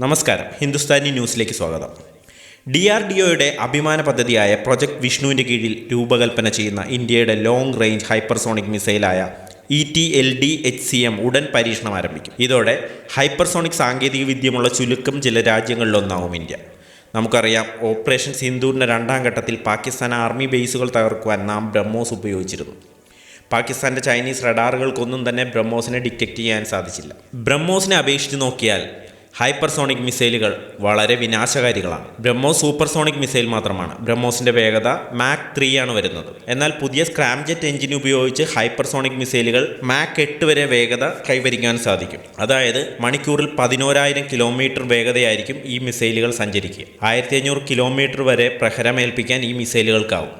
നമസ്കാരം. ഹിന്ദുസ്ഥാനി ന്യൂസിലേക്ക് സ്വാഗതം. ഡി ആർ ഡി ഒയുടെ അഭിമാന പദ്ധതിയായ പ്രൊജക്ട് വിഷ്ണുവിന്റെ കീഴിൽ രൂപകൽപ്പന ചെയ്യുന്ന ഇന്ത്യയുടെ long range hypersonic മിസൈലായ E T L D H C M ഉടൻ പരീക്ഷണം ആരംഭിക്കും. ഇതോടെ ഹൈപ്പർസോണിക് സാങ്കേതിക വിദ്യമുള്ള ചുരുക്കം ചില രാജ്യങ്ങളിലൊന്നാവും ഇന്ത്യ. നമുക്കറിയാം ഓപ്പറേഷൻ സിന്ധൂറിന്റെ രണ്ടാം ഘട്ടത്തിൽ പാകിസ്ഥാൻ ആർമി ബേസുകൾ തകർക്കുവാൻ നാം ബ്രഹ്മോസ് ഉപയോഗിച്ചിരുന്നു. പാകിസ്ഥാന്റെ ചൈനീസ് റഡാറുകൾക്കൊന്നും തന്നെ ബ്രഹ്മോസിനെ ഡിറ്റക്റ്റ് ചെയ്യാൻ സാധിച്ചില്ല. ബ്രഹ്മോസിനെ അപേക്ഷിച്ച് നോക്കിയാൽ ഹൈപ്പർസോണിക് മിസൈലുകൾ വളരെ വിനാശകാരികളാണ്. ബ്രഹ്മോസ് സൂപ്പർസോണിക് മിസൈൽ മാത്രമാണ്. ബ്രഹ്മോസിന്റെ വേഗത മാക് ത്രീ ആണ് വരുന്നത്. എന്നാൽ പുതിയ സ്ക്രാംജെറ്റ് എഞ്ചിൻ ഉപയോഗിച്ച് ഹൈപ്പർസോണിക് മിസൈലുകൾ മാക് എട്ട് വരെ വേഗത കൈവരിക്കാൻ സാധിക്കും. അതായത് മണിക്കൂറിൽ പതിനോരായിരം കിലോമീറ്റർ വേഗതയായിരിക്കും ഈ മിസൈലുകൾ സഞ്ചരിക്കുക. ആയിരത്തി അഞ്ഞൂറ് കിലോമീറ്റർ വരെ പ്രഹരമേൽപ്പിക്കാൻ ഈ മിസൈലുകൾക്കാവും.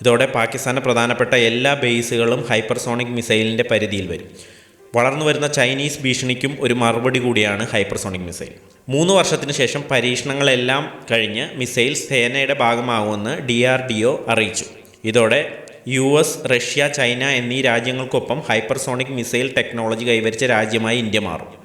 ഇതോടെ പാകിസ്ഥാന് പ്രധാനപ്പെട്ട എല്ലാ ബേസുകളും ഹൈപ്പർസോണിക് മിസൈലിന്റെ പരിധിയിൽ വരും. വളർന്നു വരുന്ന ചൈനീസ് ഭീഷണിക്കും ഒരു മറുപടി കൂടിയാണ് ഹൈപ്പർസോണിക് മിസൈൽ. മൂന്ന് വർഷത്തിന് ശേഷം പരീക്ഷണങ്ങളെല്ലാം കഴിഞ്ഞ് മിസൈൽ സേനയുടെ ഭാഗമാകുമെന്ന് ഡി ആർ ഡി ഒ അറിയിച്ചു. ഇതോടെ യു എസ് റഷ്യ ചൈന എന്നീ രാജ്യങ്ങൾക്കൊപ്പം ഹൈപ്പർസോണിക് മിസൈൽ ടെക്നോളജി കൈവരിച്ച രാജ്യമായി ഇന്ത്യ മാറും.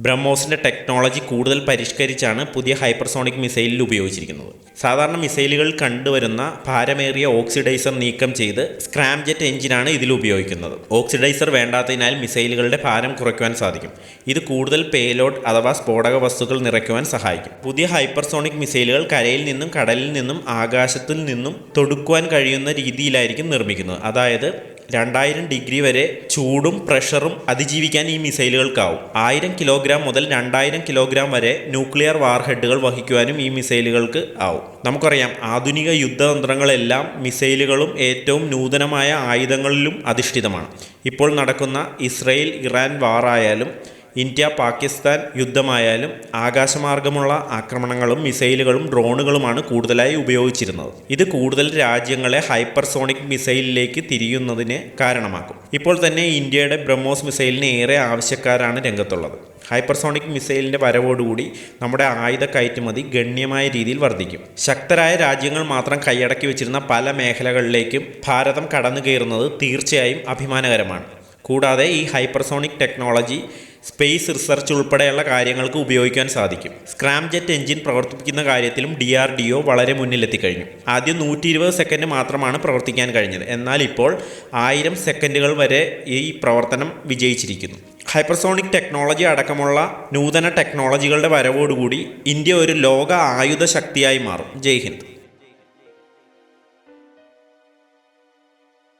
ബ്രഹ്മോസിന്റെ ടെക്നോളജി കൂടുതൽ പരിഷ്കരിച്ചാണ് പുതിയ ഹൈപ്പർസോണിക് മിസൈലിൽ ഉപയോഗിച്ചിരിക്കുന്നത്. സാധാരണ മിസൈലുകൾ കണ്ടുവരുന്ന ഭാരമേറിയ ഓക്സിഡൈസർ നീക്കം ചെയ്ത് സ്ക്രാംജെറ്റ് എഞ്ചിനാണ് ഇതിൽ ഉപയോഗിക്കുന്നത്. ഓക്സിഡൈസർ വേണ്ടാത്തതിനാൽ മിസൈലുകളുടെ ഭാരം കുറയ്ക്കുവാൻ സാധിക്കും. ഇത് കൂടുതൽ പേലോഡ് അഥവാ സ്ഫോടക വസ്തുക്കൾ നിറയ്ക്കുവാൻ സഹായിക്കും. പുതിയ ഹൈപ്പർസോണിക് മിസൈലുകൾ കരയിൽ നിന്നും കടലിൽ നിന്നും ആകാശത്തിൽ നിന്നും തൊടുക്കുവാൻ കഴിയുന്ന രീതിയിലായിരിക്കും നിർമ്മിക്കുന്നത്. അതായത് രണ്ടായിരം ഡിഗ്രി വരെ ചൂടും പ്രഷറും അതിജീവിക്കാൻ ഈ മിസൈലുകൾക്കാവും. ആയിരം കിലോഗ്രാം മുതൽ രണ്ടായിരം കിലോഗ്രാം വരെ ന്യൂക്ലിയർ വാർഹെഡുകൾ വഹിക്കുവാനും ഈ മിസൈലുകൾക്ക് ആവും. നമുക്കറിയാം ആധുനിക യുദ്ധതന്ത്രങ്ങളെല്ലാം മിസൈലുകളും ഏറ്റവും നൂതനമായ ആയുധങ്ങളിലും അധിഷ്ഠിതമാണ്. ഇപ്പോൾ നടക്കുന്ന ഇസ്രയേൽ ഇറാൻ വാറായാലും ഇന്ത്യ പാകിസ്ഥാൻ യുദ്ധമായാലും ആകാശമാർഗമുള്ള ആക്രമണങ്ങളും മിസൈലുകളും ഡ്രോണുകളുമാണ് കൂടുതലായി ഉപയോഗിച്ചിരുന്നത്. ഇത് കൂടുതൽ രാജ്യങ്ങളെ ഹൈപ്പർസോണിക് മിസൈലിലേക്ക് തിരിയുന്നതിന് കാരണമാക്കും. ഇപ്പോൾ തന്നെ ഇന്ത്യയുടെ ബ്രഹ്മോസ് മിസൈലിന് ഏറെ ആവശ്യക്കാരാണ് രംഗത്തുള്ളത്. ഹൈപ്പർസോണിക് മിസൈലിന്റെ വരവോടുകൂടി നമ്മുടെ ആയുധ കയറ്റുമതി ഗണ്യമായ രീതിയിൽ വർദ്ധിക്കും. ശക്തരായ രാജ്യങ്ങൾ മാത്രം കൈയടക്കി വെച്ചിരുന്ന പല മേഖലകളിലേക്കും ഭാരതം കടന്നു കയറുന്നത് തീർച്ചയായും അഭിമാനകരമാണ്. കൂടാതെ ഈ ഹൈപ്പർസോണിക് ടെക്നോളജി സ്പേസ് റിസർച്ച് ഉൾപ്പെടെയുള്ള കാര്യങ്ങൾക്ക് ഉപയോഗിക്കാൻ സാധിക്കും. സ്ക്രാം ജെറ്റ് എഞ്ചിൻ പ്രവർത്തിപ്പിക്കുന്ന കാര്യത്തിലും ഡി ആർ ഡി ഒ വളരെ മുന്നിലെത്തിക്കഴിഞ്ഞു. ആദ്യം നൂറ്റി ഇരുപത് സെക്കൻഡ് മാത്രമാണ് പ്രവർത്തിക്കാൻ കഴിഞ്ഞത്. എന്നാൽ ഇപ്പോൾ ആയിരം സെക്കൻഡുകൾ വരെ ഈ പ്രവർത്തനം വിജയിച്ചിരിക്കുന്നു. ഹൈപ്പർസോണിക് ടെക്നോളജി അടക്കമുള്ള നൂതന ടെക്നോളജികളുടെ വരവോടുകൂടി ഇന്ത്യ ഒരു ലോക ആയുധ ശക്തിയായി മാറും. ജയ് ഹിന്ദ്.